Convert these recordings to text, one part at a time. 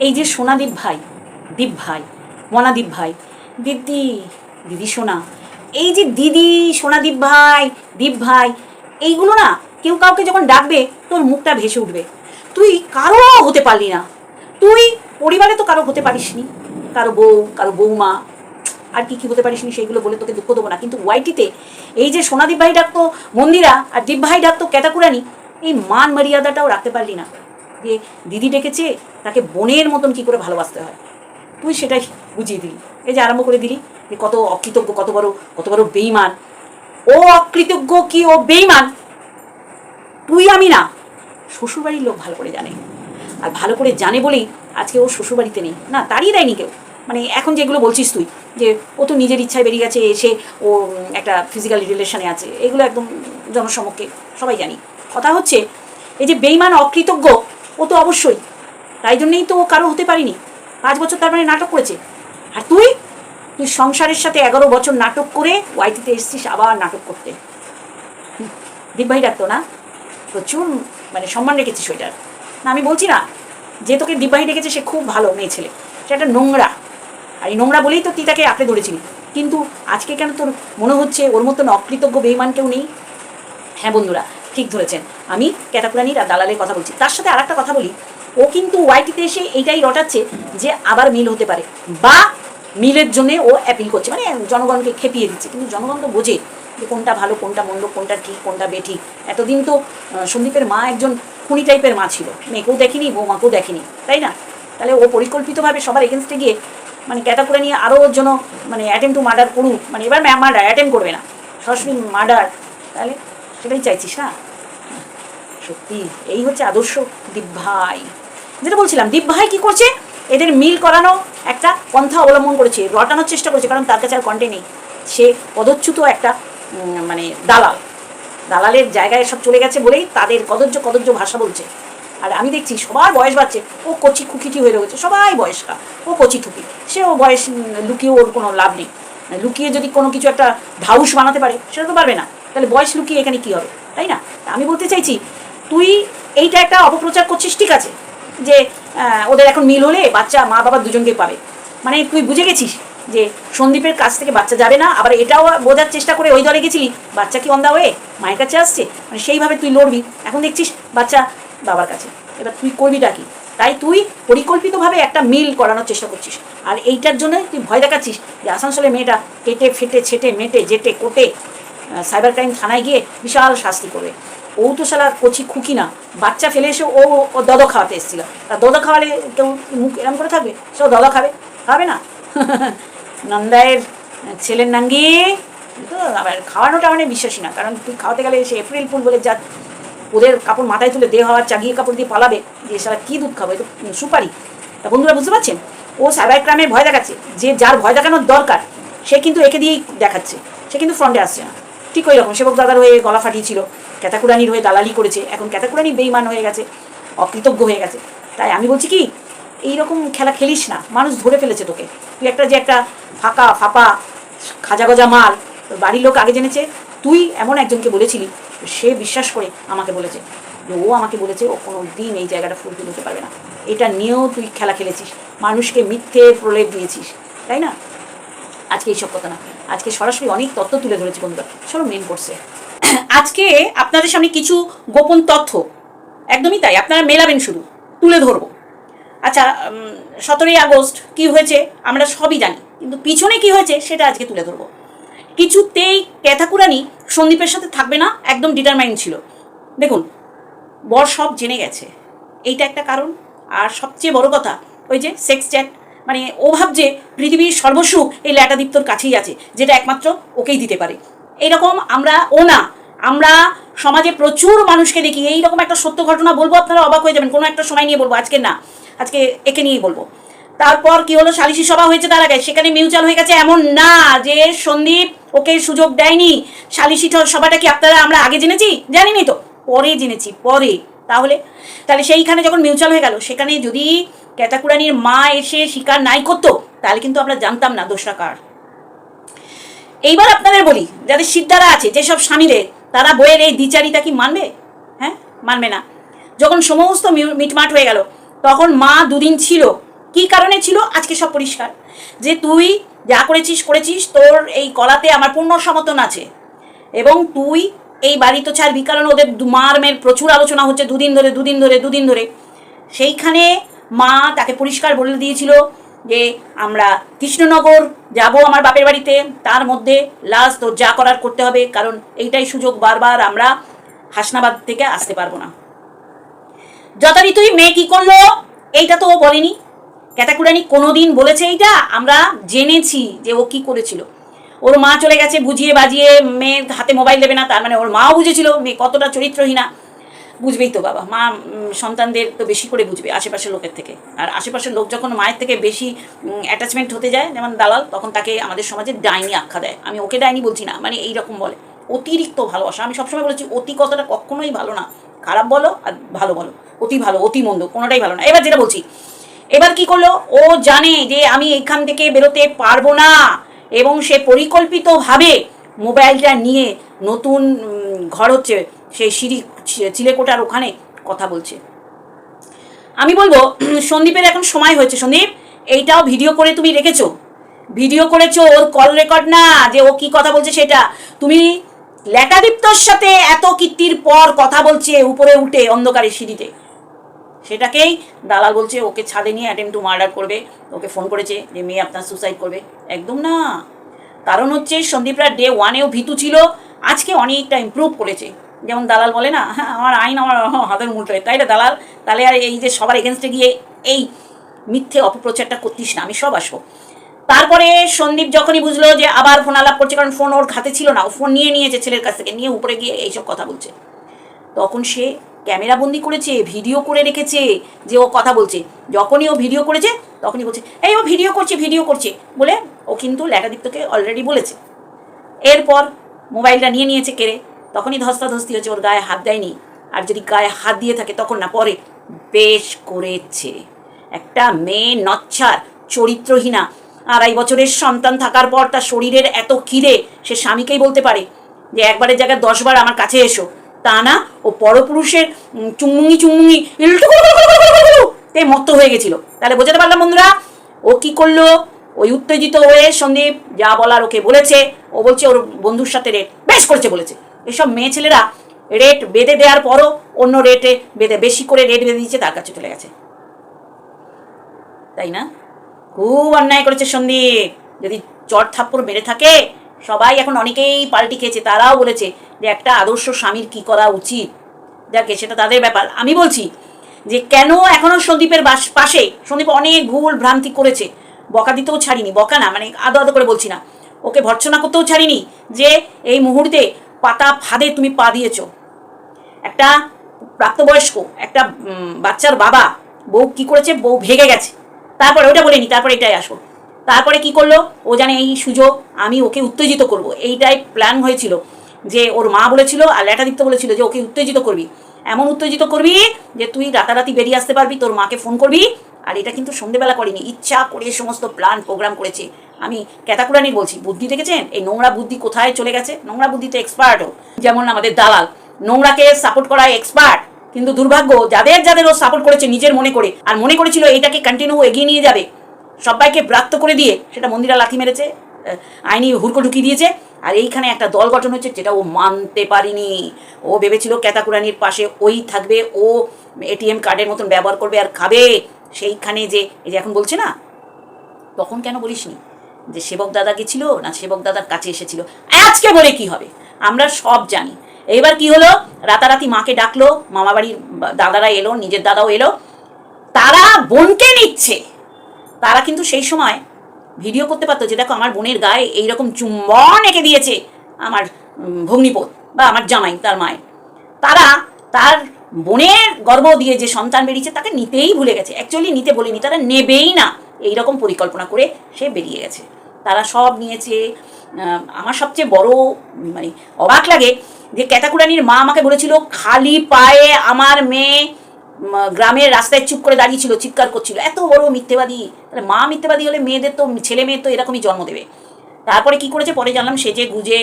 এই যে সোনাদীপ ভাই, দীপ ভাই, মনাদীপ ভাই, দিদি দিদি সোনা, এই যে দিদি, সোনাদীপ ভাই, দীপ ভাই, এইগুলো না কেউ কাউকে যখন ডাকবে, তোর মুখটা ভেসে উঠবে। তুই কারও হতে পারলি না। তুই পরিবারে তো কারও হতে পারিসনি। কারও বউ, কারও বৌমা, আর কি কি হতে পারিসনি সেইগুলো বলে তোকে দুঃখ দেবো না। কিন্তু ওয়াইটিতে এই যে সোনাদীপ ভাই ডাকতো মন্দিরা, আর দীপ ভাই ডাকতো ক্যাটাকুরানি এই মান মর্যাদাটাও রাখতে পারলি না। যে দিদি ডেকেছে, তাকে বোনের মতন কি করে ভালোবাসতে হয়? তুই সেটাই বুঝিয়ে দিলি। এই যে আরম্ভ করে দিলি যে কত অকৃতজ্ঞ, কত বড় কত বড় বেইমান ও অকৃতজ্ঞ কি ও বেইমান তুই আমি না। শ্বশুরবাড়ির লোক ভালো করে জানে। আর ভালো করে জানে বলেই আজকে ও শ্বশুরবাড়িতে নেই। না, তাড়িয়ে দেয়নি কেউ। মানে এখন যেগুলো বলছিস তুই, যে ও তো নিজের ইচ্ছায় বেরিয়ে গেছে, এসে ও একটা ফিজিক্যাল রিলেশনে আছে। এগুলো একদম জনসমক্ষে সবাই জানি। কথা হচ্ছে, এই যে বেইমান অকৃতজ্ঞ ও তো অবশ্যই। তাই জন্যই তো ও কারও হতে পারিনি। পাঁচ বছর তার মানে নাটক করেছে। আর তুই? তুই সংসারের সাথে এগারো বছর নাটক করে ওয়াইটিতে এসছিস আবার নাটক করতে। ভাই ডাকতো না? প্রচুর মানে সম্মান রেখেছিস ওইটার। না, আমি বলছি না, যে তোকে দীপবাহী ডেকেছে সে খুব ভালো মেয়ে ছেলে। সে একটা নোংরা। আর এই নোংরা বলেই তো তুই তাকে আঁকড়ে ধরেছিলি। কিন্তু আজকে কেন তোর মনে হচ্ছে ওর মতন অকৃতজ্ঞ বেইমান কেউ নেই? হ্যাঁ বন্ধুরা ঠিক ধরেছেন। আমি ক্যাটাকুরানির আর দালালের কথা বলছি। তার সাথে আর একটা কথা বলি। ও কিন্তু ওয়াইটিতে এসে এইটাই রটাচ্ছে যে আবার মিল হতে পারে বা মিলের জন্য ও অ্যাপিল করছে। মানে জনগণকে খেপিয়ে দিচ্ছে। কিন্তু জনগণ তো বোঝে যে কোনটা ভালো, কোনটা মন্দ, কোনটা ঠিক, কোনটা বেঠিক এতদিন তো সন্দীপের মা একজন খুনি টাইপের মা ছিল। মেয়েকেও দেখেনি, বৌমাকেও দেখেনি। তাই না? তাহলে ও পরিকল্পিতভাবে সবার এগেনস্টে গিয়ে মানে ক্যাটাকুরা নিয়ে আরও জন্য মানে অ্যাটেম্প টু মার্ডার করুক। মানে এবার ম্যাম মার্ডার অ্যাটেম্প করবে না। সরাসরি মার্ডার তাহলে সেটাই চাইছিস না? সত্যি, এই হচ্ছে আদর্শ দীপ ভাই। যেটা বলছিলাম, দীপ ভাই কি করছে? এদের মিল করানো একটা পন্থা অবলম্বন করেছে, রটানোর চেষ্টা করেছে, কারণ তার কাছে আর কন্টে নেই। সে পদচ্যুত একটা মানে দালাল। দালালের জায়গায় সব চলে গেছে বলেই তাদের কদর্য কদর্য ভাষা বলছে। আর আমি দেখছি সবার বয়স বাড়ছে, ও কচি খুকিটি হয়ে রয়েছে, সবাই বয়স্কা, ও কচি থুকি সে ও বয়স লুকিয়ে ওর কোনো লাভ নেই। লুকিয়ে যদি কোনো কিছু একটা ঢাউস বানাতে পারে, সেটা তো পারবে না। তাহলে বয়স লুকিয়ে এখানে কি হবে? তাই না? আমি বলতে চাইছি তুই এইটা একটা অপপ্রচার করছিস, ঠিক আছে? যে ওদের এখন মিল হলে বাচ্চা, মা বাবা দুজনকেই পাবে। মানে তুই বুঝে গেছিস যে সন্দীপের কাছ থেকে বাচ্চা যাবে না, আবার এটাও বোঝার চেষ্টা করে ওই দলে গেছিলি, বাচ্চা কি অন্দা হয়ে মায়ের কাছে আসছে? মানে সেইভাবে তুই লড়বি। এখন দেখছিস বাচ্চা বাবার কাছে। এবার তুই করবিটা কি? তাই তুই পরিকল্পিতভাবে একটা মিল করানোর চেষ্টা করছিস। আর এইটার জন্য তুই ভয় দেখাচ্ছিস যে আসানসোলে মেয়েটা কেটে, ফেটে, ছেটে, মেটে, জেটে, কোটে সাইবার ক্রাইম থানায় গিয়ে বিশাল শাস্তি করবে। ও তো শালা কচি খুকি না। বাচ্চা ফেলে এসে ও ও দদ খাওয়াতে এসেছিল। তা দদ খাওয়ালে কেউ মুখ এরম করে থাকবে? সে দদ খাবে। খাবে না? নন্দায়ের ছেলের নাঙ্গি। তো আবার খাওয়ানোটা মানে বিশ্বাসী না। কারণ তুই খাওয়াতে গেলে সে এপ্রিল ফুল বলে যা, ওদের কাপড় মাথায় তুলে দেহ হওয়ার চাগিয়ে কাপড় দিয়ে পালাবে। যে সারা কী দুধ খাব? তো সুপারি। তা বন্ধুরা, বুঝতে পারছেন? ও সাইবার ক্রাইমে ভয় দেখাচ্ছে। যে যার ভয় দেখানোর দরকার, সে কিন্তু একে দিয়েই দেখাচ্ছে। সে কিন্তু ফ্রন্টে আসছে না। ঠিক ওই রকম। সেবক দাদার হয়ে গলা ফাটিয়েছিল, ক্যাতাকুরানির হয়ে দালালি করেছে। এখন ক্যাতাকুরানি বেইমান হয়ে গেছে, অকৃতজ্ঞ হয়ে গেছে। তাই আমি বলছি কি, এইরকম খেলা খেলিস না, মানুষ ধরে ফেলেছে তোকে। তুই একটা যে একটা ফাঁকা, ফাঁপা খাজা গজা মাল বাড়ির লোক আগে জেনেছে, তুই এমন একজনকে বলেছিলি, সে বিশ্বাস করে আমাকে বলেছে। যে ও আমাকে বলেছে, ও কোনো দিন এই জায়গাটা ফুলফিল হতে পারবে না। এটা নিয়েও তুই খেলা খেলেছিস, মানুষকে মিথ্যে প্রলেপ দিয়েছিস, তাই না? আজকে এইসব কথা না। আজকে সরাসরি অনেক তথ্য তুলে ধরেছি বন্ধুরা। চলো মেন করছে আজকে আপনাদের সামনে কিছু গোপন তথ্য। একদমই তাই, আপনারা মেলাবেন শুধু, তুলে ধরবো। আচ্ছা সতেরোই আগস্ট কি হয়েছে আমরা সবই জানি, কিন্তু পিছনে কি হয়েছে সেটা আজকে তুলে ধরবো। কিছুতেই ক্যাথাকুরানি সন্দীপের সাথে থাকবে না, একদম ডিটারমাইন ছিল। দেখুন, বর সব জেনে গেছে, এইটা একটা কারণ। আর সবচেয়ে বড় কথা, ওই যে সেক্স চ্যাট মানে ও ভাবছে পৃথিবীর সর্বসুখ এই ল্যাটাদীপ্তর কাছেই আছে, যেটা একমাত্র ওকেই দিতে পারে। এইরকম আমরা ও না, আমরা সমাজে প্রচুর মানুষকে দেখি, এইরকম একটা সত্য ঘটনা বলব, আপনারা অবাক হয়ে যাবেন, কোনো একটা সময় নিয়ে বলব, আজকে না, আজকে একে নিয়েই বলব। তারপর কি হলো, সালিশি সভা হয়েছে তার আগে, সেখানে মিউচুয়াল হয়ে গেছে এমন না যে সন্দীপ ওকে সুযোগ দেয়নি। সালিশি সভাটা কি আপনারা আমরা আগে জেনেছি? জানিনি তো? পরে জেনেছি, পরে। তাহলে তাহলে সেইখানে যখন মিউচুয়াল হয়ে গেল, সেখানে যদি ক্যাতাকুরানির মা এসে শিকার নাই করতো, তাহলে কিন্তু আমরা জানতাম না দোষটা কার। এইবার আপনাদের বলি, যাদের সিদ্ধারা আছে যেসব স্বামীদের, তারা বইয়ের এই দ্বিচারিতা কি মানবে? হ্যাঁ? মানবে না। যখন সমস্ত মিটমাট হয়ে গেল, তখন মা দুদিন ছিল। কি কারণে ছিল? আজকে সব পরিষ্কার। যে তুই যা করেছিস করেছিস, তোর এই কলাতে আমার পূর্ণ সমর্থন আছে। এবং তুই এই বাড়ি তো ছাড়বি কারণ ওদের মার মেয়ের প্রচুর আলোচনা হচ্ছে, দুদিন ধরে দুদিন ধরে দুদিন ধরে। সেইখানে মা তাকে পরিষ্কার বলে দিয়েছিল যে, আমরা কৃষ্ণনগর যাব আমার বাপের বাড়িতে, তার মধ্যে লাস্ট তোর যা করার করতে হবে, কারণ এইটাই সুযোগ বারবার আমরা হাসনাবাদ থেকে আসতে পারব না। যথারীতিই মেয়ে কি করল? এইটা তো ও বলেনি। ক্যাতাকুরানি কোনোদিন বলেছে এইটা? আমরা জেনেছি যে ও কি করেছিল। ওর মা চলে গেছে, বুঝিয়ে বাজিয়ে মেয়ের হাতে মোবাইল দেবে না, তার মানে ওর মাও বুঝেছিল, মেয়ে কতটা চরিত্রহীনা। বুঝবেই তো বাবা, মা সন্তানদের তো বেশি করে বুঝবে আশেপাশের লোকের থেকে। আর আশেপাশের লোক যখন মায়ের থেকে বেশি অ্যাটাচমেন্ট হতে যায়, যেমন দালাল, তখন তাকে আমাদের সমাজে ডাইনি আখ্যা দেয়। আমি ওকে ডাইনি বলছি না মানে এইরকম বলে। অতিরিক্ত ভালোবাসা, আমি সবসময় বলেছি, অতি কথাটা কখনোই ভালো না। খারাপ বলো আর ভালো বলো। অতি ভালো, অতি মন্দ, কোনোটাই ভালো না। এবার যেটা বলছি, এবার কি করল? ও জানে যে আমি এখান থেকে বেরোতে পারব না। এবং সে পরিকল্পিতভাবে মোবাইলটা নিয়ে নতুন ঘর হচ্ছে সেই সিঁড়ি চিলেকোটার ওখানে কথা বলছে। আমি বলব সন্দীপের এখন সময় হয়েছে। সন্দীপ, এইটাও ভিডিও করে তুমি রেখেছো? ভিডিও করেছ, ওর কল রেকর্ড না, যে ও কি কথা বলছে সেটা। তুমি লেটাদীপ্তর সাথে এত কীর্তির পর কথা বলছে উপরে উঠে অন্ধকারের সিঁড়িতে। সেটাকেই দালাল বলছে, ওকে ছাদে নিয়ে অ্যাটেম্প টু মার্ডার করবে। ওকে ফোন করেছে যে, মেয়ে আপনার সুসাইড করবে। একদম না। কারণ হচ্ছে, সন্দীপরা ডে ওয়ানেও ভীতু ছিল। আজকে অনেকটা ইমপ্রুভ করেছে। যেমন দালাল বলে না হ্যাঁ আমার আইন আমার হাতের মুঠোয় তাই না, দালাল? তাহলে আর এই যে সবার এগেনস্টে গিয়ে এই মিথ্যে অপপ্রচারটা করতিস না, আমি সব আসব। তারপরে সন্দীপ যখনই বুঝলো যে আবার ফোন আলাপ করছে, কারণ ফোন ওর হাতে ছিল না, ও ফোন নিয়ে নিয়েছে ছেলের কাছ থেকে, নিয়ে উপরে গিয়ে এইসব কথা বলছে। তখন সে ক্যামেরা বন্দি করেছে, ভিডিও করে রেখেছে, যে ও কথা বলছে। যখনই ও ভিডিও করেছে, তখনই বলছে, এই ও ভিডিও করছে ভিডিও করছে। বলে ও কিন্তু ল্যাটাদীপ্তকে অলরেডি বলেছে। এরপর মোবাইলটা নিয়ে নিয়েছে কেড়ে। তখনই ধস্তাধস্তি হচ্ছে, ওর গায়ে হাত দেয়নি। আর যদি গায়ে হাত দিয়ে থাকে, তখন না, পরে বেশ করেছে। একটা মেয়ে নচ্ছার, চরিত্রহীনা, আড়াই বছরের সন্তান থাকার পর তার শরীরের এত খিদে সে স্বামীকেই বলতে পারে যে, একবারের জায়গায় দশবার আমার কাছে এসো। তা না ও পরপুরুষের উম, চুমুঙি চুমুঙি তে মত্ত হয়ে গেছিল। তাহলে বোঝাতে পারলাম বন্ধুরা ও কি করল? ওই উত্তেজিত হয়ে সন্দীপ যা বলার ওকে বলেছে ও বলছে ওর বন্ধুর সাথে রেট বেশ করেছে বলেছে। এসব মেয়ে ছেলেরা রেট বেঁধে দেওয়ার পরও অন্য রেটে বেঁধে বেশি করে রেট বেঁধে দিচ্ছে তার কাছে চলে গেছে। তাই না? খুব অন্যায় করেছে সন্দীপ। যদি চট থাপ্পড় মেরে থাকে সবাই এখন অনেকেই পাল্টি খেয়েছে, তারাও বলেছে যে একটা আদর্শ স্বামীর কি করা উচিত? যাকে সেটা তাদের ব্যাপার। আমি বলছি যে কেন এখনও সন্দীপের পাশে? সন্দীপ অনেক ভুল ভ্রান্তি করেছে। বকা দিতেও ছাড়িনি, বকা না মানে আদো আদো করে বলছি না। ওকে ভর্ৎসনা করতেও ছাড়িনি যে এই মুহূর্তে পাতা ফাঁদে তুমি পা দিয়েছ। একটা প্রাপ্তবয়স্ক, একটা বাচ্চার বাবা, বউ কি করেছে? বউ ভেগে গেছে। তারপরে ওটা বলিনি, তারপরে এটাই আসব তারপরে কি করল? ও জানে এই সুযোগ, আমি ওকে উত্তেজিত করব। এইটাই প্ল্যান হয়েছিল যে ওর মা বলেছিল আর ল্যাটাদিত্য বলেছিল যে ওকে উত্তেজিত করবি। এমন উত্তেজিত করবি যে তুই রাতারাতি বেরিয়ে আসতে পারবি, তোর মাকে ফোন করবি আর এটা কিন্তু সন্ধেবেলা করেনি, ইচ্ছা করে সমস্ত প্ল্যান প্রোগ্রাম করেছে। আমি ক্যাতাকুরানি বলছি, বুদ্ধি দেখেছেন? এই নোংরা বুদ্ধি কোথায় চলে গেছে? নোংরা বুদ্ধিতে এক্সপার্টও যেমন আমাদের দালাল, নোংরাকে সাপোর্ট করায় এক্সপার্ট কিন্তু দুর্ভাগ্য, যাদের যাদের ও সাপোর্ট করেছে নিজের মনে করে, আর মনে করেছিল এটাকে কন্টিনিউ এগিয়ে নিয়ে যাবে সবাইকে ব্রাত্য করে দিয়ে সেটা মন্দিরা লাথি মেরেছে আইনি হুড়কো ঢুকিয়ে দিয়েছে, আর এইখানে একটা দল গঠন হচ্ছে যেটা ও মানতে পারিনি। ও ভেবেছিল ক্যাতাকুরানির পাশে ওই থাকবে, ও এটিএম কার্ডের মতন ব্যবহার করবে আর খাবে। সেইখানে যে, এই যে এখন বলছে না, তখন কেন বলিসনি? যে সেবক দাদা গেছিল না সেবক দাদার কাছে এসেছিল? আজকে বলে কি হবে? আমরা সব জানি। এবার কি হলো? রাতারাতি মাকে ডাকলো, মামাবাড়ির দাদারা এলো, নিজের দাদাও এলো। তারা বোনকে নিচ্ছে। তারা কিন্তু সেই সময় ভিডিও করতে পারতো যে দেখো আমার বোনের গায়ে এইরকম চুম্বন এঁকে দিয়েছে আমার উম, ভগ্নিপোত বা আমার জামাই তার মায়ের। তারা তার বোনের গর্ব দিয়ে যে সন্তান বেরিয়েছে তাকে নিতেই ভুলে গেছে। অ্যাকচুয়ালি নিতে বলিনি তারা নেবেই না। এই রকম পরিকল্পনা করে সে বেরিয়ে গেছে। তারা সব নিয়েছে। আমার সবচেয়ে বড় মানে অবাক লাগে যে ক্যাতাকুরানির মা আমাকে বলেছিল খালি পায়ে আমার মেয়ে গ্রামের রাস্তায় চুপ করে দাঁড়িয়েছিল চিৎকার করছিল। এত বড় মিথ্যেবাদী। তাহলে মা মিথ্যেবাদী হলে মেয়েদের তো, ছেলে মেয়ে তো এরকমই জন্ম দেবে। তারপরে কি করেছে? পরে জানলাম সেজে গুজে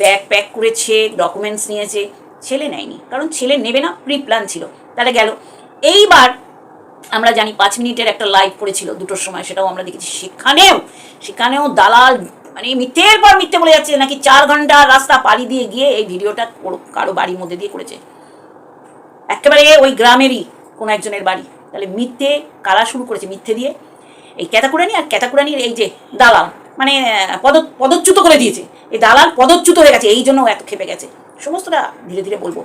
ব্যাগ প্যাক করেছে ডকুমেন্টস নিয়েছে, ছেলে নেয়নি। কারণ ছেলে নেবে না প্রি প্ল্যান ছিল। তাহলে গেল। এইবার আমরা জানি পাঁচ মিনিটের একটা লাইভ করেছিল দুটোর সময়, সেটাও আমরা দেখেছি। সেখানেও সেখানেও দালাল মানে মিথ্যের পর মিথ্যে বলে যাচ্ছে, নাকি চার ঘণ্টা রাস্তা পাড়ি দিয়ে গিয়ে এই ভিডিওটা কারও বাড়ির মধ্যে দিয়ে করেছে। একেবারে ওই গ্রামেরই কোনো একজনের বাড়ি। তাহলে মিথ্যে কারা শুরু করেছে মিথ্যে দিয়ে। এই ক্যাতাকুরানি আর ক্যাতাকুরানির এই যে দালাল মানে পদ, পদচ্যুত করে দিয়েছে। এই দালাল পদচ্যুত হয়ে গেছে, এই জন্য এত খেপে গেছে। সমস্তটা ধীরে ধীরে বলব।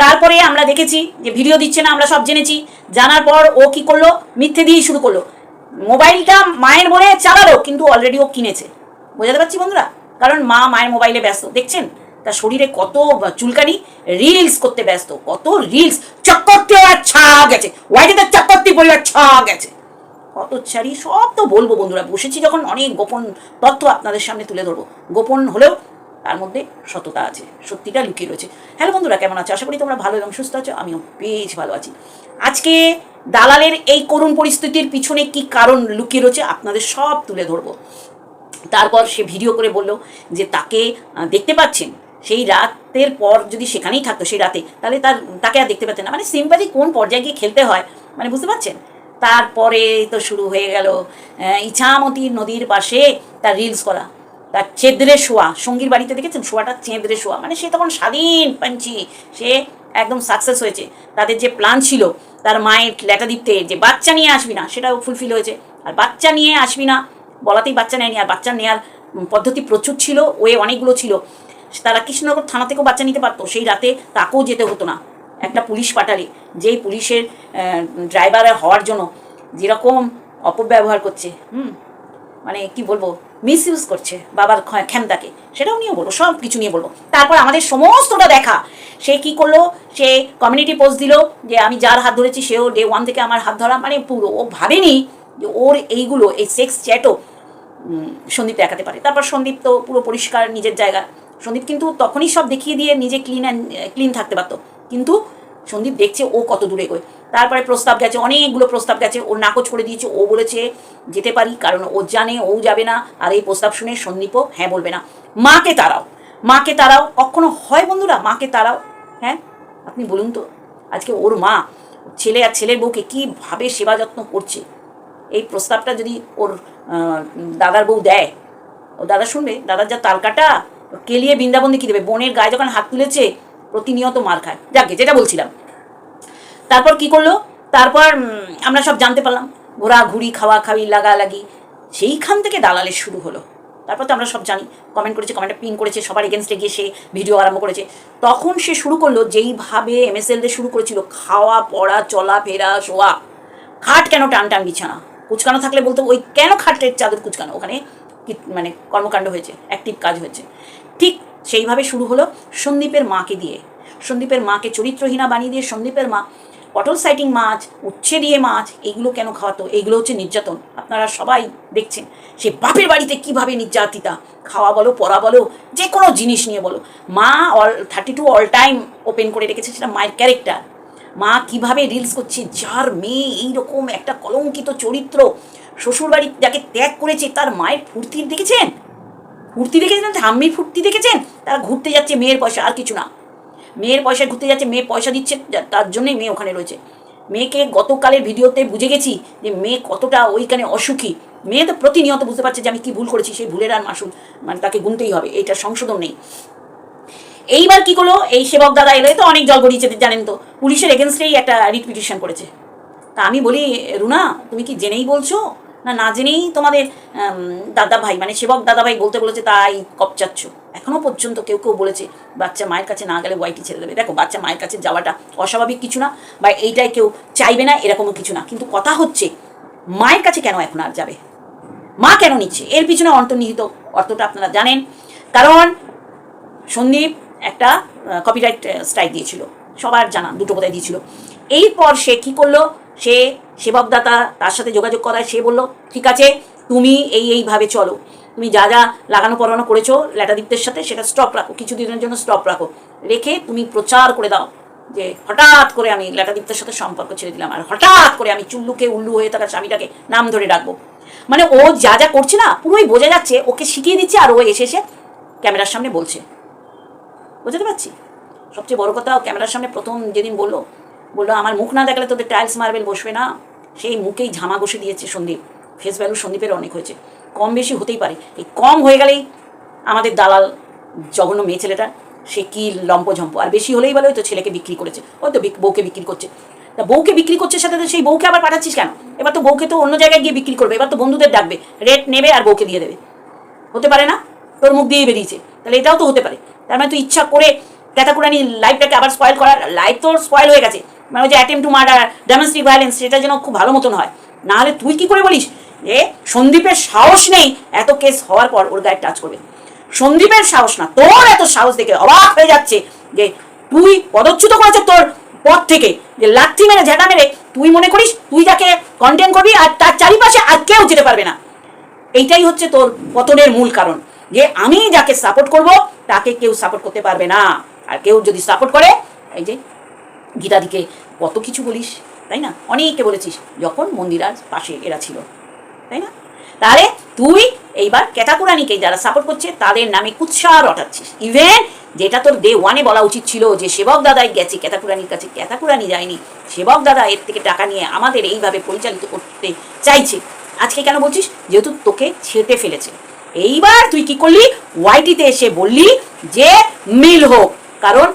তারপরে আমরা দেখেছি যে ভিডিও দিচ্ছে না, আমরা সব জেনেছি। জানার পর ও কি করল? মিথ্যে দিয়েই শুরু করল। মোবাইলটা মায়ের বলে চালালো, কিন্তু অলরেডি ও কিনেছে। বোঝাতে পারছি বন্ধুরা? কারণ মা মায়ের মোবাইলে ব্যস্ত, দেখছেন? তার শরীরে কত চুলকানি রিলস করতে ব্যস্ত, কত রিলস চক্করতে ছা গেছে ওয়াইটিতে চক্করতি পরিবার ছা গেছে। কত ছাড়ি, সব তো বলব বন্ধুরা, বসেছি যখন অনেক গোপন তথ্য আপনাদের সামনে তুলে ধরবো। গোপন হলেও তার মধ্যে সততা আছে, সত্যিটা লুকিয়ে রয়েছে। হ্যালো বন্ধুরা, কেমন আছো? আশা করি তোমরা ভালো এবং সুস্থ আছো, আমিও বেশ ভালো আছি। আজকে দালালের এই করুণ পরিস্থিতির পিছনে কি কারণ লুকিয়ে রয়েছে আপনাদের সব তুলে ধরবো। তারপর সে ভিডিও করে বলল যে তাকে দেখতে পাচ্ছেন? সেই রাতের পর যদি সেখানেই থাকতো, সেই রাতে, তাহলে তার, তাকে আর দেখতে পেতেন না। মানে সিম্পাজি কোন পর্যায়ে গিয়ে খেলতে হয় মানে বুঝতে পারছেন? তারপরে তো শুরু হয়ে গেল ইছামতি নদীর পাশে তার রিলস করা। তার চেদ্রে শোয়া, সঙ্গীর বাড়িতে দেখেছেন? শোয়াটা চেঁদরে শোয়া। মানে সে তখন স্বাধীন পাঞ্চি, সে একদম সাকসেস হয়েছে। তাদের যে প্ল্যান ছিল, তার মায়ের লেটা দিতে যে বাচ্চা নিয়ে আসবি না, সেটাও ফুলফিল হয়েছে। আর বাচ্চা নিয়ে আসবি না, বলাতেই বাচ্চা নেয়নি। আর বাচ্চা নেওয়ার পদ্ধতি প্রচুর ছিল, ওয়ে অনেকগুলো ছিল। তারা কৃষ্ণনগর থানা থেকেও বাচ্চা নিতে পারতো, সেই রাতে তাকেও যেতে হতো না। একটা পুলিশ পাঠালে, যেই পুলিশের ড্রাইভার হওয়ার জন্য যেরকম অপব্যবহার করছে, হুম মানে কি বলব মিস ইউজ করছে বাবার ক্ষমতাকে, সেটাও নিয়ে বলব, সব কিছু নিয়ে বলব। তারপর আমাদের সমস্তটা দেখা। সে কি করল? সে কমিউনিটি পোস্ট দিল যে আমি যার হাত ধরেছি, সেও ডে ওয়ান থেকে আমার হাত ধরা মানে পুরো, ও ভাবেনি যে ওর এইগুলো, এই সেক্স চ্যাটও সন্দীপ দেখাতে পারে। তারপর সন্দীপ তো পুরো পরিষ্কার, নিজের জায়গা সন্দীপ কিন্তু তখনই সব দেখিয়ে দিয়ে নিজে ক্লিন ক্লিন থাকতে পারতো। কিন্তু সন্দীপ দেখছে ও কত দূরে এগোয় তারপরে প্রস্তাব গেছে, অনেকগুলো প্রস্তাব গেছে, ওর নাকচ করে দিয়েছে, ও বলেছে, যেতে পারি, কারণ ও জানে, ও যাবে না। আর এই প্রস্তাব শুনে সন্দীপও হ্যাঁ বলবে না। মাকে তারাও মাকে তারাও কখনো হয় বন্ধুরা, মাকে তারাও হ্যাঁ? আপনি বলুন তো, আজকে ওর মা, ছেলে আর ছেলের বউকে কীভাবে সেবা যত্ন করছে? এই প্রস্তাবটা যদি ওর দাদার বউ দেয়, ও দাদা শুনবে, দাদার যা তালকাটা কেলিয়ে বৃন্দাবন কী দেবে? বোনের গায়ে যখন হাত তুলেছে, প্রতিনিয়ত মার খায়। যাকে, যেটা বলছিলাম। তারপর কি করল? তারপর আমরা সব জানতে পারলাম। ঘোরাঘুরি খাওয়া খাওয়ি লাগালাগি। সেইখান থেকে দালালের শুরু হলো। তারপর তো আমরা সব জানি। কমেন্ট করেছে কমেন্টে পিন করেছে, সবার এগেনস্টে গিয়ে সে ভিডিও আরম্ভ করেছে। তখন সে শুরু করল, যেইভাবে এমএসএলদের শুরু করেছিল, খাওয়া, পড়া, চলা, ফেরা, শোয়া। খাট কেন টান টান বিছানা? কুচকানো থাকলে বলতো, ওই কেন খাটের চাদর কুচকানো? ওখানে মানে কর্মকাণ্ড হয়েছে অ্যাক্টিভ কাজ হয়েছে। ঠিক সেইভাবে শুরু হলো সন্দীপের মাকে দিয়ে। সন্দীপের মাকে চরিত্রহীনা বানিয়ে দিয়ে সন্দীপের মা, পটল সাইটিং মাছ উচ্ছে দিয়ে মাছ, এইগুলো কেন খাওয়াতো? এইগুলো হচ্ছে নির্যাতন। আপনারা সবাই দেখছেন সে বাপের বাড়িতে কীভাবে নির্যাতিতা। খাওয়া বলো, পড়া বলো, যে কোনো জিনিস নিয়ে বলো। মা all thirty two all time open করে রেখেছে, সেটা মায়ের ক্যারেক্টার মা কীভাবে রিলস করছে, যার মেয়ে এইরকম একটা কলঙ্কিত চরিত্র, শ্বশুরবাড়ি যাকে ত্যাগ করেছে, তার মায়ের ফুর্তি দেখেছেন? ফুর্তি দেখেছেন ঠাম্মির ফুর্তি দেখেছেন? তারা ঘুরতে যাচ্ছে, মেয়ের পয়সা, আর কিছু না। মেয়ের পয়সা ঘুরতে যাচ্ছে, মেয়ে পয়সা দিচ্ছে তার জন্যই মেয়ে ওখানে রয়েছে। মেয়েকে গতকালের ভিডিওতে বুঝে গেছি যে মেয়ে কতটা ওইখানে অসুখী। মেয়ে তো প্রতিনিয়ত বুঝতে পারছে যে আমি কি ভুল করেছি, সেই ভুলের আর মাসুল মানে তাকে গুনতেই হবে এইটা সংশোধন নেই। এইবার কি করল? এই সেবক দাদা এলো তো অনেক জল গড়িয়েছে, জানেন তো। পুলিশের এগেনস্টেই একটা রিট পিটিশন করেছে। তা আমি বলি, রুনা, তুমি কি জেনেই বলছো? না না জেনেই তোমাদের দাদা ভাই মানে সেবক দাদা ভাই বলতে বলেছে, তাই কপচাচ্ছ। এখনও পর্যন্ত কেউ কেউ বলেছে, বাচ্চা মায়ের কাছে না গেলে ওয়াইটি ছেড়ে দেবে। দেখো, বাচ্চা মায়ের কাছে যাওয়াটা অস্বাভাবিক কিছু না, বা এইটাই কেউ চাইবে না, এরকমও কিছু না। কিন্তু কথা হচ্ছে, মায়ের কাছে কেন এখন আর যাবে? মা কেন নিচ্ছে? এর পিছনে অন্তর্নিহিত অর্থটা আপনারা জানেন। কারণ সন্দীপ একটা কপিরাইট স্ট্রাইক দিয়েছিল। সবার জানা, দুটো কোথায় দিয়েছিল। এরপর সে কী করল? সে সেবকদাতা তার সাথে যোগাযোগ করায়, সে বলল, ঠিক আছে, তুমি এই, এইভাবে চলো। তুমি যা যা লাগানো পড়ানো করেছ ল্যাটাদীপ্তের সাথে, সেটা স্টপ রাখো, কিছুদিনের জন্য স্টপ রাখো। রেখে তুমি প্রচার করে দাও যে, হঠাৎ করে আমি ল্যাটাদীপ্তের সাথে সম্পর্ক ছেড়ে দিলাম আর হঠাৎ করে আমি চুল্লুকে উল্লু হয়ে থাকা স্বামীটাকে নাম ধরে ডাকবো। মানে ও যা যা করছে না, পুরোই বোঝা যাচ্ছে, ওকে শিখিয়ে দিচ্ছে আর ও এসে এসে ক্যামেরার সামনে বলছে। বুঝতে পারছি? সবচেয়ে বড় কথা, ক্যামেরার সামনে প্রথম যেদিন বলল বলল, আমার মুখ না দেখালে তোদের টাইলস মার্বেল বসবে না। সেই মুখেই ঝামা বসে দিয়েছে সন্দীপ। ফেস ভ্যালু সন্দীপের অনেক হয়েছে। কম বেশি হতেই পারে। এই কম হয়ে গেলেই আমাদের দালাল, জঘন্য মেয়ে ছেলেটা, সে কি লম্পঝম্প। আর বেশি হলেই বলে তো ছেলেকে বিক্রি করেছে। ওই তো বউকে বিক্রি করছে। তা বউকে বিক্রি করছে সাথে সেই বউকে আবার পাঠাচ্ছিস কেন? এবার তো বউকে তো অন্য জায়গায় গিয়ে বিক্রি করবে। এবার তো বন্ধুদের ডাকবে। রেট নেবে আর বউকে দিয়ে দেবে। হতে পারে না? তোর মুখ দিয়ে বেরিয়েছে। তাহলে এটাও তো হতে পারে। তার মানে তুই ইচ্ছা করে ক্যাতাকুরানি লাইফটাকে আবার স্পয়েল করার লাইফ তোর স্পয়েল হয়ে গেছে। মানে ওই যে attempt to murder domestic violence সেটা যেন খুব ভালো মতন হয়। না হলে তুই কি করে বলিস? যে সন্দীপের সাহস নেই এত কেস হওয়ার পর ওর গায়ে টাচ করবে। সন্দীপের সাহস না, তোর এত সাহস দেখে অবাক হয়ে যাচ্ছে যে তুই পদচ্যুত করেছে তোর পথ থেকে, যে লাথি মেরে, ঝেঁটা মেরে, তুই মনে করিস তুই যাকে কন্টেন্ট করবি আর তার চারিপাশে আর কেউ যেতে পারবে না। এইটাই হচ্ছে তোর পতনের মূল কারণ, যে আমি যাকে সাপোর্ট করব, তাকে কেউ সাপোর্ট করতে পারবে না। আর কেউ যদি সাপোর্ট করে, এই যে গীতাদিকে কত কিছু বলিস, তাই না? অনেককে বলেছিস, যখন মন্দিরার পাশে এরা ছিল, তাই না? তাহলে তুই এইবার ক্যাটাকুরানিকে যারা সাপোর্ট করছে, তাদের নামে কুৎসা রটাচ্ছিস ইভেন যেটা তোর ডে ওয়ানে বলা উচিত ছিল যে, সেবক দাদাই গেছে ক্যাতাকুরানির কাছে ক্যাতাকুরানি যায়নি, সেবক দাদা এর থেকে টাকা নিয়ে আমাদের এইভাবে পরিচালিত করতে চাইছে। আজকে কেন বলছিস? যেহেতু তোকে ছেটে ফেলেছে। এইবার তুই কি করলি? ওয়াইটিতে এসে বললি যে, মিল হোক, কারণ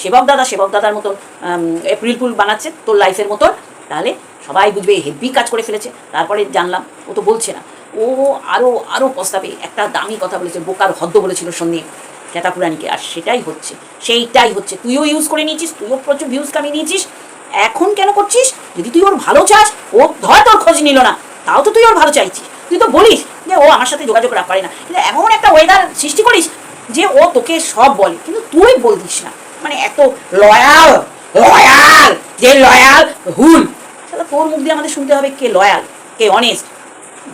সেবক দাদা সেবক দাদার মতন এপ্রিল ফুল বানাচ্ছে তোর লাইফের মতন। তাহলে সবাই বুঝবে হেভি কাজ করে ফেলেছে। তারপরে জানলাম, ও তো বলছে না। ও আরও আরও প্রস্তাবে একটা দামি কথা বলেছে, বোকার হদ্দ বলেছিল সন্দীপ ক্যাটাপুরানিকে আর সেটাই হচ্ছে, সেইটাই হচ্ছে। তুইও ইউজ করে নিয়েছিস, তুইও প্রচুর ভিউজ কামিয়ে নিয়েছিস। এখন কেন করছিস? যদি তুই ওর ভালো চাস, ও ধর তোর খোঁজ নিল না। তাও তো তুই ওর ভালো চাইছিস। তুই তো বলিস যে ও আমার সাথে যোগাযোগ রাখ, পারে না। কিন্তু এমন একটা ওয়েদার সৃষ্টি করিস যে ও তোকে সব বলে। কিন্তু তুই বলতিস না। মানে এত লয়াল লয়াল যে লয়াল হুল সেটা তোর মুখ দিয়ে আমাদের শুনতে হবে কে লয়াল কে অনেস্ট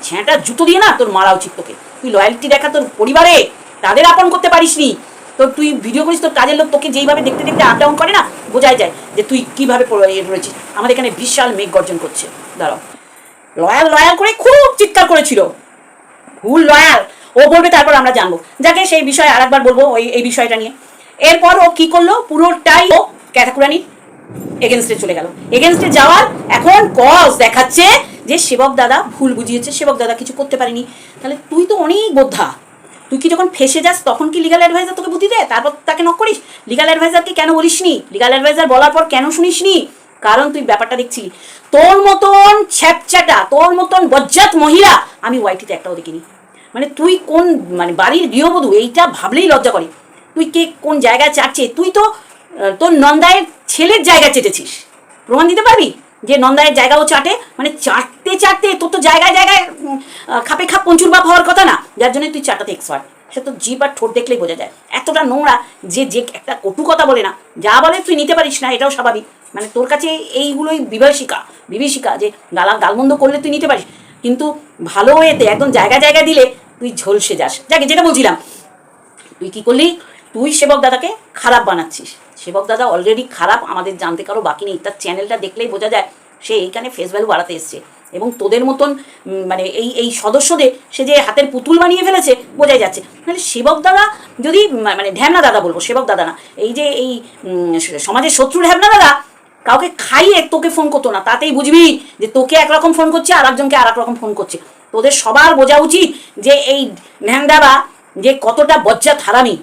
ঝ্যাঁটা জুতো দিয়ে না তোর মারা উচিত তোকে। তুই লয়ালিটি দেখা তোর পরিবারে, তাদের আপন করতে পারিসনি। তোর তুই ভিডিও করিস, তোর কাজের লোক তোকে যেইভাবে দেখতে দেখতে আপ ডাউন করে না, বোঝাই যায় যে তুই কীভাবে রয়েছিস আমাদের এখানে বিশাল মেঘ গর্জন করছে। দাঁড়াও। লয়াল লয়াল করে খুব চিৎকার করেছিল। ভুল লয়াল ও বলবে, তারপর আমরা জানব। যাকে সেই বিষয়ে আরেকবার বলব ওই, এই বিষয়টা নিয়ে। এরপর ও কি করল? পুরোটাই ও ক্যাটাকুরানি এগেনস্টে চলে গেল। এগেনস্টে যাওয়ার এখন কজ দেখাচ্ছে যে সেবক দাদা ভুল বুঝিয়েছে, সেবক দাদা কিছু করতে পারেনি। তাহলে তুই তো অনেক বোদ্ধা। তুই কি যখন ফেসে যাস, তখন কি লিগাল অ্যাডভাইজার তোকে বুদ্ধি দেয়? তারপর তাকে নক করিস? লিগাল অ্যাডভাইজারকে কেন বলিসনি? লিগাল অ্যাডভাইজার বলার পর কেন শুনিসনি? কারণ তুই ব্যাপারটা দেখছিলি তোর মতন ছ্যাপচ্যাটা তোর মতন বজ্জাত মহিলা আমি ওয়াইটিতে একটাও দেখিনি। মানে তুই কোন মানে বাড়ির গৃহবধূ, এইটা ভাবলেই লজ্জা করে। তুই কে কোন জায়গায় চাটছে তুই তো তোর নন্দায়ের ছেলের জায়গা চেটেছিস। প্রমাণ দিতে পারবি? যে নন্দায়ের জায়গাও চাটে? মানে চাটতে চাটতে তোর তো জায়গায় জায়গায় খাপে খাপ পঞ্চুর বাপ হওয়ার কথা না। যার জন্য তুই চাটাতে এক্সপার্ট সে তো জিপ আর ঠোঁট দেখলেই বোঝা যায়। এতটা নোংরা যে যে একটা কটু কথা বলে না। যা বলে তুই নিতে পারিস না, এটাও স্বাভাবিক। মানে তোর কাছে এইগুলোই বিভীষিকা বিভীষিকা যে গালা, গালমন্দ করলে তুই নিতে পারিস। কিন্তু ভালো ওয়েতে একদম জায়গা জায়গায় দিলে তুই ঝলসে যাস। যাকে যেটা বলছিলাম, তুই কি করলি? তুই সেবক দাদাকে খারাপ বানাচ্ছিস। সেবক দাদা অলরেডি খারাপ, আমাদের জানতে কারও বাকি নেই। তার চ্যানেলটা দেখলেই বোঝা যায়, সে এইখানে ফেস ভ্যালু বাড়াতে এসছে। এবং তোদের মতন মানে এই এই সদস্যদের সে যে হাতের পুতুল বানিয়ে ফেলেছে, বোঝাই যাচ্ছে। মানে সেবক দাদা যদি মানে ঢ্যামনা দাদা বলব, সেবক দাদা না, এই যে এই সমাজের শত্রু ঢ্যামনা দাদা, কাউকে খাইয়ে তোকে ফোন করতো না। তাতেই বুঝবি যে তোকে একরকম ফোন করছে আর একজনকে আর রকম ফোন করছে। তোদের সবার বোঝা উচিত যে এই ন্যাংদাবা যে কতটা বজ্জাত হারামি।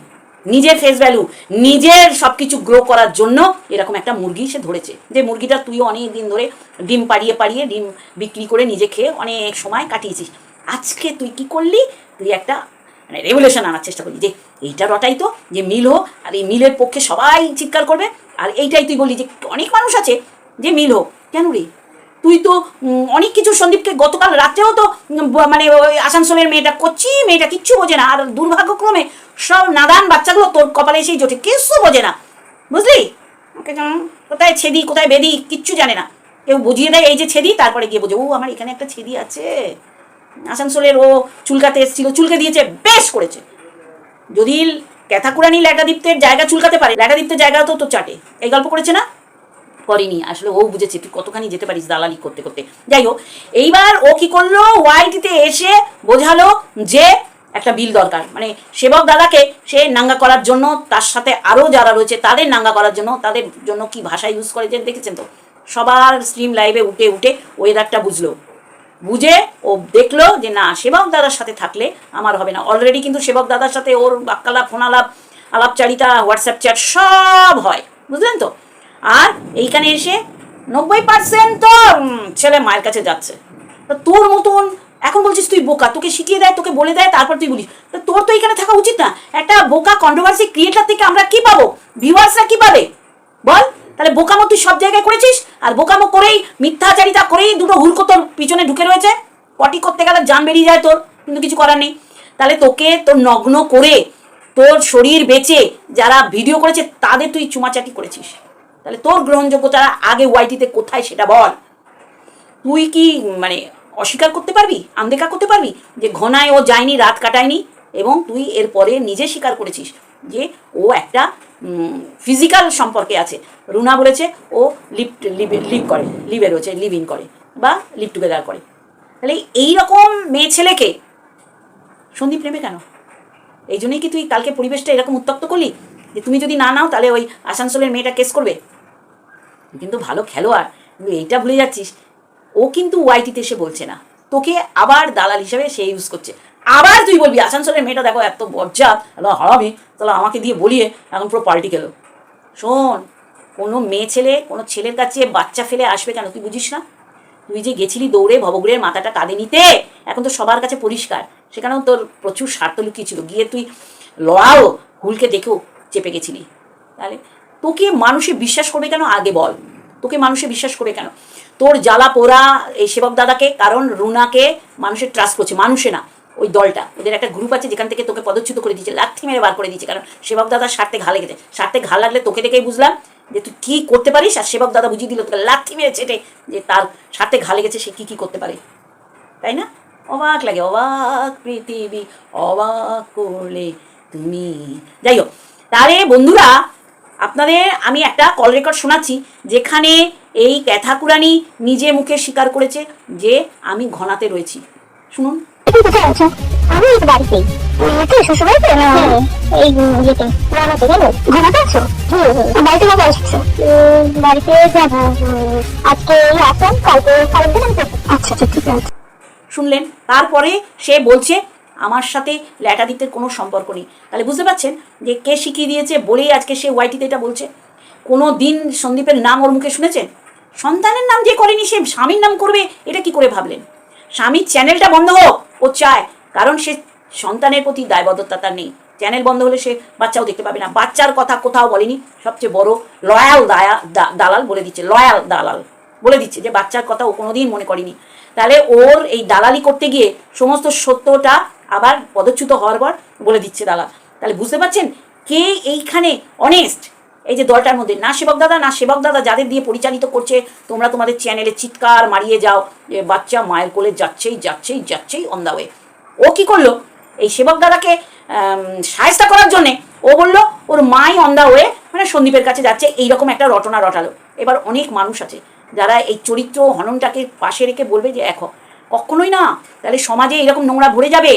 নিজের ফেস ভ্যালু নিজের সব কিছু গ্রো করার জন্য এরকম একটা মুরগি সে ধরেছে। যে মুরগিটা তুইও অনেক দিন ধরে ডিম পাড়িয়ে পাড়িয়ে ডিম বিক্রি করে নিজে খেয়ে অনেক সময় কাটিয়েছিস। আজকে তুই কি করলি? তুই একটা মানে রেগুলেশন আনার চেষ্টা করলি যে এইটা রটাই তো, যে মিল হোক, আর এই মিলের পক্ষে সবাই চিৎকার করবে। আর এইটাই তুই বললি যে অনেক মানুষ আছে যে মিল হোক। কেন রে? তুই তো অনেক কিছু সন্দীপকে গতকাল রাত্রেও তো মানে ওই আসানসোলের মেয়েটা করছি মেয়েটা কিচ্ছু বোঝে না। আর দুর্ভাগ্যক্রমে সব নাদান বাচ্চাগুলো তোর কপালে এসেই জোটে কিচ্ছু বোঝে না। বুঝলি? কোথায় ছেদি, কোথায় বেদি, কিচ্ছু জানে না। কেউ বুঝিয়ে দেয় এই যে ছেদি, তারপরে গিয়ে বোঝে, ও, আমার এখানে একটা ছেদি আছে। আসানসোলের ও চুলকাতে এসেছিল, চুলকে দিয়েছে, বেশ করেছে। যদি ক্যাথাকুরানি ল্যাটাদীপ্তের জায়গা চুলকাতে পারে ল্যাটাদীপ্তের জায়গা তো তো চাটে। এই গল্প করেছে না? করেনি। আসলে ও বুঝেছে, তুই কতখানি যেতে পারিস দালালি করতে করতে। যাই হোক, এইবার ও কি করল? ওয়াইটিতে এসে বোঝালো যে একটা বিল দরকার। মানে সেবক দাদাকে সে নাঙ্গা করার জন্য, তার সাথে আরও যারা রয়েছে, তাদের নাঙ্গা করার জন্য, তাদের জন্য কি ভাষা ইউজ করে যে দেখেছেন তো? সবার স্ট্রিম লাইভে উঠে উঠে ওয়েদারটা বুঝলো। বুঝে ও দেখল যে, না, সেবক দাদার সাথে থাকলে আমার হবে না। অলরেডি কিন্তু সেবক দাদার সাথে ওর বাক্যালাপ, ফোনালাপ, আলাপচারিতা হোয়াটসঅ্যাপ চ্যাট সব হয়। বুঝলেন তো? আর এইখানে এসে নব্বই পার্সেন্ট তো ছেলে মায়ের কাছে যাচ্ছে। তোর মতন, এখন বলছিস তুই বোকা, তোকে শিখিয়ে দেয়, তোকে বলে দেয়, তারপর তুই বলিস। তোর তো এখানে থাকা উচিত না। একটা বোকা কন্ট্রোভার্সি ক্রিয়েটার থেকে আমরা কি পাবো? ভিউয়ার্সরা কি পাবে? বল, তাহলে বোকামো তুই সব জায়গায় করেছিস? আর বোকামো করেই, মিথ্যাচারিতা করেই দুটো হুলকো তোর পিছনে ঢুকে রয়েছে। পটি করতে গেলে জান বেরিয়ে যায় তোর, কিন্তু কিছু করার নেই। তাহলে তোকে, তোর নগ্ন করে তোর শরীর বেচে যারা ভিডিও করেছে, তাদের তুই চুমাচাটি করেছিস। তাহলে তোর গ্রহণযোগ্যতা আগে ওয়াইটিতে কোথায় সেটা বল। তুই কি মানে অস্বীকার করতে পারবি? আনদেখা করতে পারবি? যে ঘনায় ও যায়নি, রাত কাটায়নি, এবং তুই এরপরে নিজে স্বীকার করেছিস যে ও একটা ফিজিক্যাল সম্পর্কে আছে। রুনা বলেছে ও লিভ লিভ করে লিভে রয়েছে লিভ ইন করে, বা লিভ টুগেদার করে। তাহলে এই রকম মেয়ে ছেলেকে সন্দীপ নেবে কেন? এই জন্যই কি তুই কালকে পরিবেশটা এরকম উত্তপ্ত করলি? যে তুমি যদি না নাও, তাহলে ওই আসানসোলের মেয়েটা কেস করবে। তুই কিন্তু ভালো খেলোয়াড় কিন্তু এইটা ভুলে যাচ্ছিস। ও কিন্তু ওয়াইটিতে এসে বলছে না। তোকে আবার দালাল হিসেবে সে ইউজ করছে। আবার তুই বলবি, আসানসোলের মেয়েটা দেখো এত বজ্জাত হারাবি তাহলে আমাকে দিয়ে বলিয়ে এখন পুরো পাল্টি গেলো শোন, কোনো মেয়ে ছেলে, কোনো ছেলের কাছে বাচ্চা ফেলে আসবে কেন তুই বুঝিস না? তুই যে গেছিলি দৌড়ে ভবগুড়ের মাথাটা কাঁদে নিতে, এখন তো সবার কাছে পরিষ্কার। সেখানেও তোর প্রচুর স্বার্থ লুকিয়েছিল। গিয়ে তুই লড়াও, হুলকে দেখেও চেপে গেছিলি। তাহলে তোকে মানুষে বিশ্বাস করবে কেন? আগে বল। তোকে মানুষে বিশ্বাস করবে কেন? তোর জ্বালা পোড়া এই সেবক দাদাকে, কারণ রুনাকে মানুষের ট্রাস্ট করছে, মানুষে না, ওই দলটা। ওদের একটা গ্রুপ আছে যেখান থেকে তোকে পদচ্যুত করে দিয়েছে, লাথি মেরে বার করে দিয়েছে, কারণ সেবক দাদার স্বার্থে ঘা লেগেছে। স্বার্থে ঘা লাগলে তোকে দেখেই বুঝলাম যে তুই কী করতে পারিস আর সেবক দাদা বুঝিয়ে দিল, তোকে লাথি মেরে চেটে যে তার স্বার্থে ঘা লেগেছে, সে কী কী করতে পারে। তাই না? অবাক লাগে, অবাক পৃথিবী, অবাক করলে তুমি। যাই হোক তারে বন্ধুরা আপনাদের আমি একটা কল রেকর্ড শোনাচ্ছি যেখানে এই ক্যাথাকুরানি নিজে মুখে স্বীকার করেছে যে আমি ঘনাতে রয়েছি শুনুন আমি এই না এই ইয়েতে গেল ঘনাতে আছো বাড়িতে কবে আসছো বাড়িতে যাব আজকে আসলাম কালকে কালকে। আচ্ছা আচ্ছা ঠিক আছে শুনলেন তারপরে সে বলছে আমার সাথে ল্যাটাদিতের কোনো সম্পর্ক নেই। তাহলে বুঝতে পারছেন যে কে শিখিয়ে দিয়েছে বলেই আজকে সে ওয়াইটিতে এটা বলছে। কোনো দিন সন্দীপের নাম ওর মুখে শুনেছেন? সন্তানের নাম যে করেনি সে স্বামীর নাম করবে, এটা কি করে ভাবলেন? স্বামীর চ্যানেলটা বন্ধ হোক, ও চায়, কারণ সে সন্তানের প্রতি দায়বদ্ধতা তার নেই। চ্যানেল বন্ধ হলে সে বাচ্চাও দেখতে পাবে না। বাচ্চার কথা কোথাও বলেনি। সবচেয়ে বড় লয়াল দায়া দালাল বলে দিচ্ছে, লয়াল দালাল। বলে দিচ্ছে যে বাচ্চার কথা ও কোনোদিন মনে করেনি। তাহলে ওর এই দালালি করতে গিয়ে সমস্ত সত্যটা আবার পদচ্যুত হওয়ার পর বলে দিচ্ছে দালাল তাহলে বুঝতে পারছেন? কে এইখানে অনেস্ট এই যে দলটার মধ্যে, না সেবক দাদা, না সেবক দাদা, যাদের দিয়ে পরিচালিত করছে, তোমরা তোমাদের চ্যানেলে চিৎকার মারিয়ে যাও যে বাচ্চা মায়ের কোলে যাচ্ছেই যাচ্ছেই যাচ্ছেই অন দা ওয়ে ও কি করল? এই সেবক দাদাকে সায়স্তা করার জন্যে ও বলল, ওর মাই অন দা ওয়ে মানে সন্দীপের কাছে যাচ্ছে, এইরকম একটা রটনা রটালো। এবার অনেক মানুষ আছে, যারা এই চরিত্র হননটাকে পাশে রেখে বলবে যে এখন কখনোই না, তাহলে সমাজে এরকম নোংরা ভরে যাবে।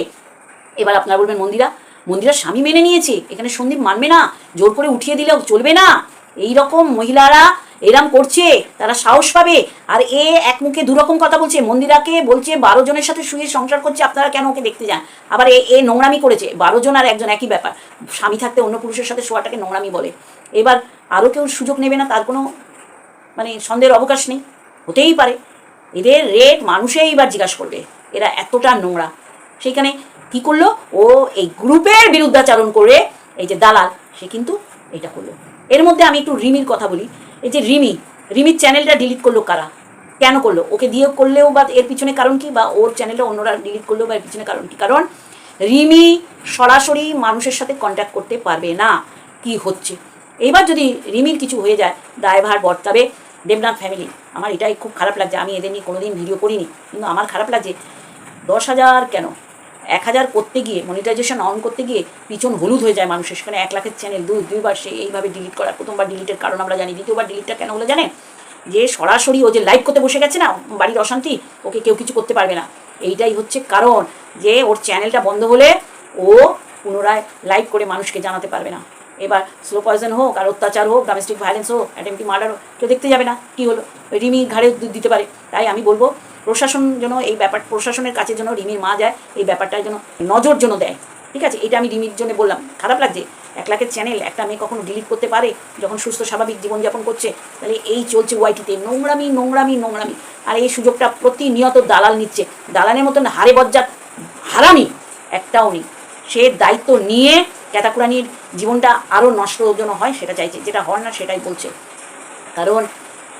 এবার আপনারা বলবেন, মন্দিরা মন্দিরা স্বামী মেনে নিয়েছে, এখানে সন্দীপ মানবে না, জোর করে উঠিয়ে দিলেও চলবে না। এই রকম মহিলারা এরম করছে, তারা সাহস পাবে। আর এ এক মুখে দুরকম কথা বলছে, মন্দিরাকে বলছে, বারো জনের সাথে শুয়ে সংসার করছে, আপনারা কেন ওকে দেখতে যান? আবার এ এ নোংরামি করেছে, বারো জন আর একজন, একই ব্যাপার। স্বামী থাকতে অন্য পুরুষের সাথে শোয়াটাকে নোংরামি বলে। এবার আরও কেউ সুযোগ নেবে না, তার কোনো মানে সন্দেহের অবকাশ নেই। হতেই পারে। এদের রেট মানুষেই এবার জিজ্ঞাসা করবে, এরা এতটা নোংরা। সেইখানে কি করল? ও এই গ্রুপের বিরুদ্ধাচারণ করে এই যে দালাল, সে কিন্তু এটা করল। এর মধ্যে আমি একটু রিমির কথা বলি। এই যে রিমি, রিমির চ্যানেলটা ডিলিট করল কারা? কেন করল? ওকে দিয়ে করলেও বা এর পিছনে কারণ কি? বা ওর চ্যানেলটা অন্যরা ডিলিট করলেও বা এর পিছনে কারণ কি? কারণ রিমি সরাসরি মানুষের সাথে কন্ট্যাক্ট করতে পারবে না। কি হচ্ছে? এইবার যদি রিমির কিছু হয়ে যায়, দায়ভার বর্তাবে দেবনাথ ফ্যামিলি আমার এটাই খুব খারাপ লাগছে। আমি এদের নিয়ে কোনোদিন ভিডিও করিনি। কিন্তু আমার খারাপ লাগছে। দশ হাজার কেন? এক হাজার করতে গিয়ে মনিটাইজেশন অন করতে গিয়ে পিছন হলুদ হয়ে যায় মানুষের। সেখানে এক লাখের চ্যানেল দুই, দুইবার সে এইভাবে ডিলিট করার প্রথমবার ডিলিটের কারণ আমরা জানি, দ্বিতীয়বার ডিলিটটা কেন হলো জানে যে সরাসরি ও যে লাইভ করতে বসে গেছে না, বাড়ির অশান্তি, ওকে কেউ কিছু করতে পারবে না। এইটাই হচ্ছে কারণ যে ওর চ্যানেলটা বন্ধ হলে ও পুনরায় লাইভ করে মানুষকে জানাতে পারবে না। এবার স্লো পয়জন হোক আর অত্যাচার হোক ডোমেস্টিক ভায়োলেন্স হোক অ্যাটেম্পটি মার্ডার হোক, কেউ দেখতে যাবে না কী হলো। রিমি ঘাড়ে দিতে পারে। তাই আমি বলব, প্রশাসন যেন এই ব্যাপার, প্রশাসনের কাছে যেন রিমির মা যায়, এই ব্যাপারটার যেন নজর যেন দেয়। ঠিক আছে? এটা আমি রিমির জন্য বললাম। খারাপ লাগছে। এক লাখের চ্যানেল একটা মেয়ে কখনো ডিলিট করতে পারে যখন সুস্থ, স্বাভাবিক জীবনযাপন করছে। তাহলে এই চলছে ওয়াইটিতে নোংরামি নোংরামি নোংরামি। আর এই সুযোগটা প্রতিনিয়ত দালাল নিচ্ছে। দালালের মতন হারে বজ্জাত হারামি একটাও নেই। সে দায়িত্ব নিয়ে ক্যাতাকুরানির জীবনটা আরও নষ্ট যেন হয়, সেটা চাইছে। যেটা হয় না, সেটাই বলছে। কারণ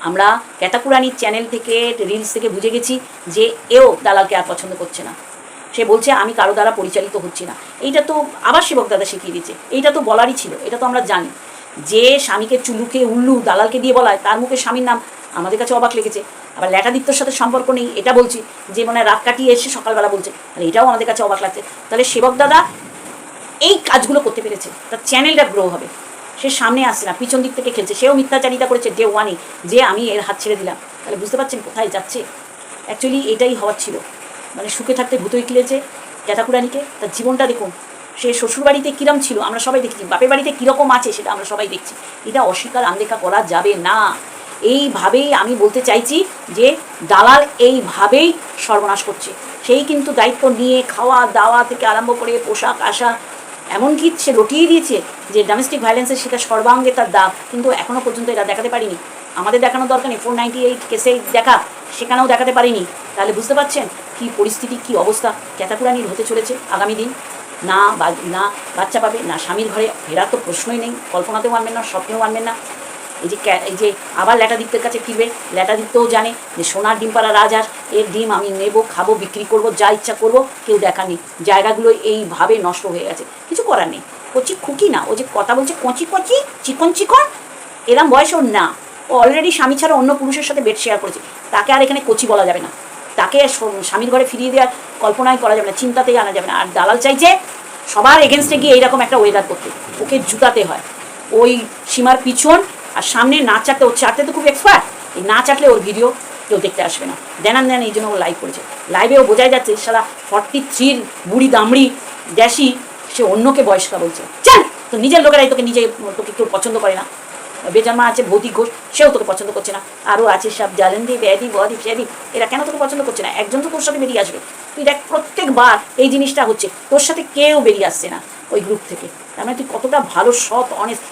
আমরা ক্যাতাকুরানির চ্যানেল থেকে রিলস থেকে বুঝে গেছি যে এও দালালকে আর পছন্দ করছে না। সে বলছে, আমি কারও দ্বারা পরিচালিত হচ্ছি না। এইটা তো আবার সেবক দাদা শিখিয়ে দিয়েছে। এইটা তো বলারই ছিল, এটা তো আমরা জানি। যে স্বামীকে চুলুকে, উল্লু দালালকে দিয়ে বলায়, তার মুখে স্বামীর নাম আমাদের কাছে অবাক লেগেছে। আবার ল্যাটাদিত্যর সাথে সম্পর্ক নেই, এটা বলছি। যে মানে রাত কাটিয়ে এসে সকালবেলা বলছে। তাহলে এটাও আমাদের কাছে অবাক লাগছে। তাহলে সেবক দাদা এই কাজগুলো করতে পেরেছে। তার চ্যানেলটা গ্রো হবে। সে সামনে আসছে না, পিছন দিক থেকে খেলছে। সেও মিথ্যাচারিতা করেছে ডে ওয়ানে যে আমি এর হাত ছেড়ে দিলাম। তাহলে বুঝতে পারছেন কোথায় যাচ্ছে? অ্যাকচুয়ালি এটাই হওয়ার ছিল। মানে সুখে থাকতে ভূতই কিলেছে জ্যাঠাকুরানিকে। তার জীবনটা দেখুন, সে শ্বশুরবাড়িতে কিরম ছিল, আমরা সবাই দেখছি। বাপের বাড়িতে কীরকম আছে সেটা আমরা সবাই দেখছি। এটা অস্বীকার আনদেখা করা যাবে না। এইভাবেই আমি বলতে চাইছি যে দালাল এইভাবেই সর্বনাশ করছে। সেই কিন্তু দায়িত্ব নিয়ে খাওয়া দাওয়া থেকে আরম্ভ করে পোশাক আশা এমনকি সে রটিয়ে দিয়েছে যে ডোমেস্টিক ভায়োলেন্সের সেটা সর্বাঙ্গে তার দাগ, কিন্তু এখনও পর্যন্ত এটা দেখাতে পারিনি। আমাদের দেখানোর দরকার নেই ফোর নাইনটি এইট কেসে দেখা, সেখানেও দেখাতে পারিনি। তাহলে বুঝতে পারছেন কি পরিস্থিতি, কি অবস্থা? ক্যাতাকুরানির হতে চলেছে আগামী দিন। না বা- না বাচ্চা পাবে, না স্বামীর ঘরে, ফেরার তো প্রশ্নই নেই। কল্পনাতেও মানবেন না, স্বপ্নেও মানবেন না। এই যে এই যে আবার ল্যাটাদিত্যের কাছে ফিরবে, ল্যাটাদিত্যও জানে যে সোনার ডিম পাড়া রাজহাঁস এর ডিম আমি নেব, খাব, বিক্রি করব, যা ইচ্ছা করব, কেউ দেখা নেই। জায়গাগুলো এইভাবে নষ্ট হয়ে গেছে। কিছু করার নেই। কচি খুকি না, ও যে কথা বলছে কচি কচি, চিকন চিকন, এরম বয়স ওর না। ও অলরেডি স্বামী ছাড়া অন্য পুরুষের সাথে বেড শেয়ার করেছে। তাকে আর এখানে কচি বলা যাবে না। তাকে স্বামীর ঘরে ফিরিয়ে দেওয়ার কল্পনাই করা যাবে না, চিন্তাতেই আনা যাবে না। আর দালাল চাইছে সবার এগেনস্টে গিয়ে এইরকম একটা ওয়েদার করতে। ওকে জুতাতে হয়। ওই সীমার পিছন আর সামনে না চাটতে ও চাটতে তো খুব এক্সপার্ট এই না চাটলে ওর ভিডিও কেউ দেখতে আসবে না। দেনান দেন এই জন্য ও লাইভ করেছে। লাইভেও বোঝাই যাচ্ছে সারা ফর্টি থ্রির বুড়ি দামড়ি ড্যাশি সে অন্যকে বয়স্কা বলছে। চল! তো নিজের লোকেরাই তোকে নিজে, তোকে কেউ পছন্দ করে না। বেজন্মা আছে, ভৌতিক ঘোষ, সেও তোকে পছন্দ করছে না। আরও আছে সব জালেন্দি ব্যাধি বদি ফ্যাদি এরা কেন তোকে পছন্দ করছে না? একজন তো তোর সাথে বেরিয়ে আসবে। তুই দেখ, প্রত্যেকবার এই জিনিসটা হচ্ছে, তোর সাথে কেউ বেরিয়ে আসছে না ওই গ্রুপ থেকে। তার মানে তুই কতটা ভালো, সৎ অনেস্ট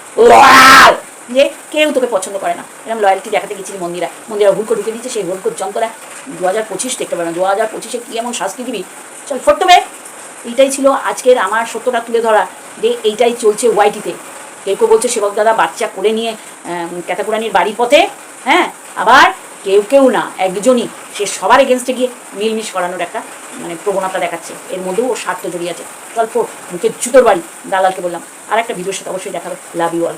যে কেউ তোকে পছন্দ করে না। এরকম লয়ালিটি দেখাতে গেছিলি মন্দিরা মন্দিরা হুলকো ঢুকে দিচ্ছে সেই হুলকোর যন্ত্রণা দু হাজার পঁচিশ দেখতে পারে না। দু হাজার পঁচিশে কী এমন শাস্তি দিবি? চল ফটবে এইটাই ছিল আজকের আমার সত্যটা তুলে ধরা। যে এইটাই চলছে ওয়াইটিতে। কেউ কেউ বলছে, সেবক দাদা, বাচ্চা করে নিয়ে ক্যাতাকুরানির বাড়ির পথে হ্যাঁ? আবার কেউ কেউ না, একজনই। সে সবার এগেনস্টে গিয়ে মিলমিশ করানোর একটা মানে প্রবণতা দেখাচ্ছে। এর মধ্যেও ওর স্বার্থ জড়িয়ে আছে। গল্প মুখের জুতোর বাড়ি। দালালকে বললাম আর একটা ভিডিওর সাথে অবশ্যই দেখাবে। Love you all